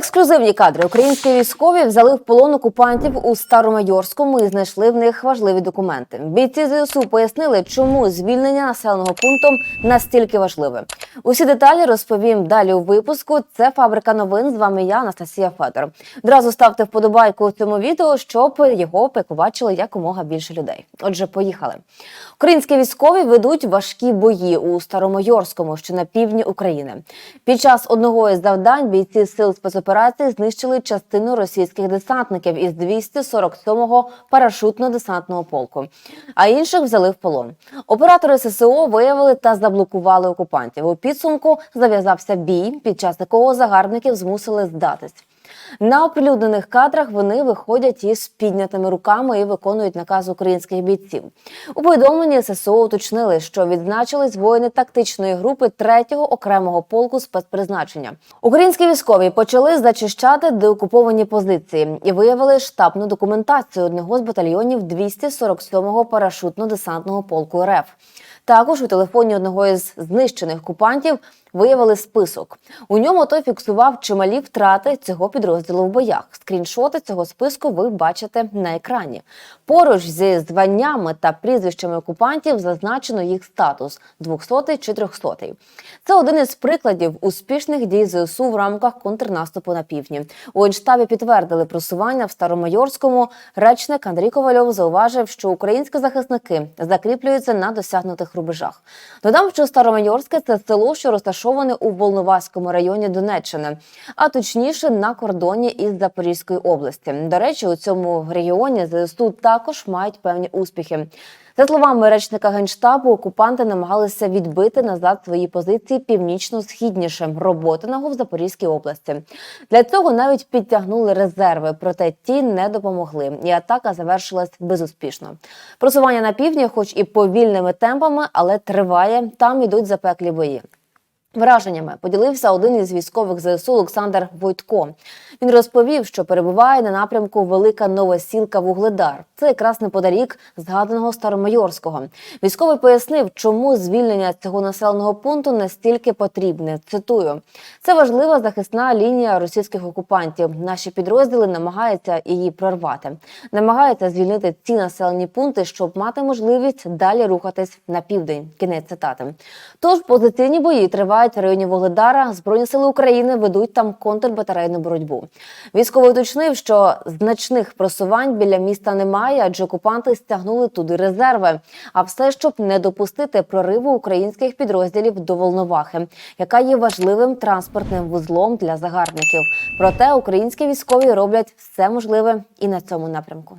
Ексклюзивні кадри. Українські військові взяли в полон окупантів у Старомайорському і знайшли в них важливі документи. Бійці ЗСУ пояснили, чому звільнення населеного пункту настільки важливе. Усі деталі розповім далі у випуску. Це фабрика новин. З вами я, Анастасія Федор. Одразу ставте вподобайку цьому відео, щоб його побачили якомога більше людей. Отже, поїхали. Українські військові ведуть важкі бої у Старомайорському, що на півдні України. Під час одного із завдань бійці сил спецоперації знищили частину російських десантників із 247-го парашутно-десантного полку, а інших взяли в полон. Оператори ССО виявили та заблокували окупантів. У підсумку зав'язався бій, під час якого загарбників змусили здатись. На оприлюднених кадрах вони виходять із піднятими руками і виконують наказ українських бійців. У повідомленні ССО уточнили, що відзначились воїни тактичної групи 3-го окремого полку спецпризначення. Українські військові почали зачищати деокуповані позиції і виявили штабну документацію одного з батальйонів 247-го парашутно-десантного полку РФ. Також у телефоні одного із знищених окупантів виявили список. У ньому той фіксував чималі втрати цього підрозділу в боях. Скріншоти цього списку ви бачите на екрані. Поруч зі званнями та прізвищами окупантів зазначено їх статус 200 чи 300. Це один із прикладів успішних дій ЗСУ в рамках контрнаступу на півдні. У Генштабі підтвердили просування в Старомайорському. Речник Андрій Ковальов зауважив, що українські захисники закріплюються на досягнутих рубежах. Додам, що Старомайорське це село, що розташоване у Волноваському районі Донеччини, а точніше на кордоні із Запорізькою області. До речі, у цьому регіоні ЗСУ також мають певні успіхи. За словами речника генштабу, окупанти намагалися відбити назад свої позиції північно-східніше роботиного в Запорізькій області. Для цього навіть підтягнули резерви, проте ті не допомогли, і атака завершилась безуспішно. Просування на півдні, хоч і повільними темпами, але триває. Там ідуть запеклі бої. Враженнями поділився один із військових ЗСУ Олександр Войтко. Він розповів, що перебуває на напрямку Велика Новосілка Вугледар. Це якраз неподалік згаданого Старомайорського. Військовий пояснив, чому звільнення цього населеного пункту настільки потрібне. Цитую: це важлива захисна лінія російських окупантів. Наші підрозділи намагаються її прорвати, намагаються звільнити ці населені пункти, щоб мати можливість далі рухатись на південь. Кінець цитати. Тож позиційні бої тривають в районі Вугледара. Збройні сили України ведуть там контрбатарейну боротьбу. Військовий уточнив, що значних просувань біля міста немає, адже окупанти стягнули туди резерви. А все, щоб не допустити прориву українських підрозділів до Волновахи, яка є важливим транспортним вузлом для загарбників. Проте українські військові роблять все можливе і на цьому напрямку.